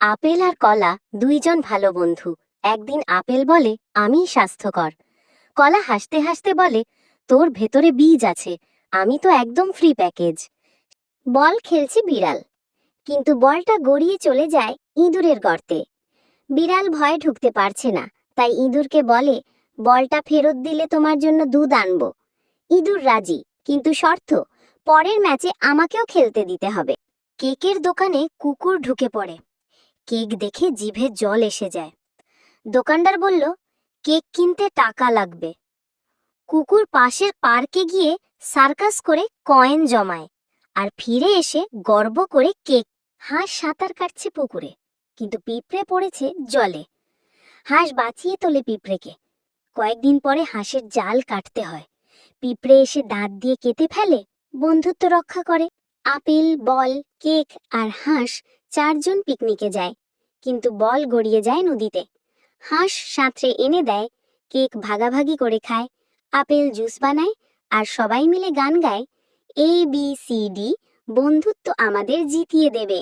Apple আর কলা দুইজন ভালো বন্ধু। একদিন আপেল বলে আমি স্বাস্থ্যকর। কলা হাসতে হাসতে বলে, তোর ভেতরে বীজ আছে, আমি তো একদম ফ্রি প্যাকেজ বল খেলছে বিড়াল। কিন্তু বলটা গড়িয়ে চলে যায় ইঁদুরের গর্তে। বিড়াল ভয়ে ঢুকতে পারছে না, তাই ইঁদুরকে বলে, বলটা ফেরত দিলে তোমার জন্য দুধ আনব। ইঁদুর রাজি, কিন্তু শর্ত, পরের ম্যাচে আমাকেও খেলতে দিতে হবে। কেকের দোকানে কুকুর ঢুকে পড়ে। কেক দেখে জিভে জল এসে যায়। দোকানদার বলল, কেক কিনতে টাকা লাগবে। কুকুর পাশের পার্কে গিয়ে সার্কাস করে কয়েন জমায় আর ফিরে এসে গর্ব করে কেক, হাঁস সাঁতার কাটছে পুকুরে, কিন্তু পিঁপড়ে পড়েছে জলে। হাঁস বাঁচিয়ে তোলে পিঁপড়েকে। কয়েকদিন পরে হাঁসের জাল কাটতে হয়। পিঁপড়ে এসে দাঁত দিয়ে কেটে ফেলে, বন্ধুত্ব রক্ষা করে। আপেল, বল, কেক আর হাঁস চারজন পিকনিকে যায়, কিন্তু বল গড়িয়ে যায় নদীতে। হাঁস সাঁতরে এনে দেয়, কেক ভাগাভাগি করে খায়, আপেল জুস বানায় আর সবাই মিলে গান গায়, এ বি সি ডি বন্ধুত্ব আমাদের জিতিয়ে দেবে।